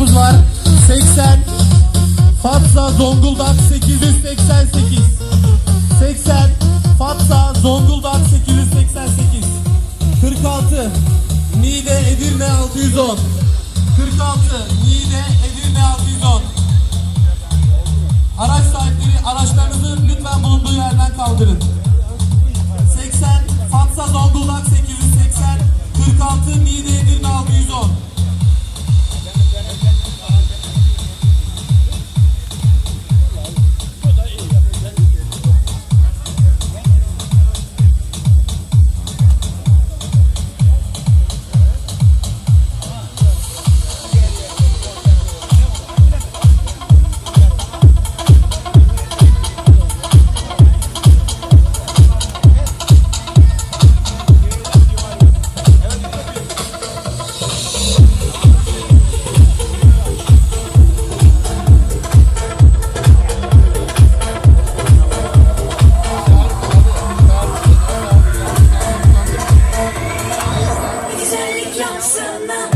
araçlarımız var. 80 Fatsa Zonguldak 888 80 Fatsa Zonguldak 888 46 Niğde Edirne 610 46 Niğde Edirne 610 Araç sahipleri araçlarınızı lütfen bulunduğu yerden kaldırın. yansın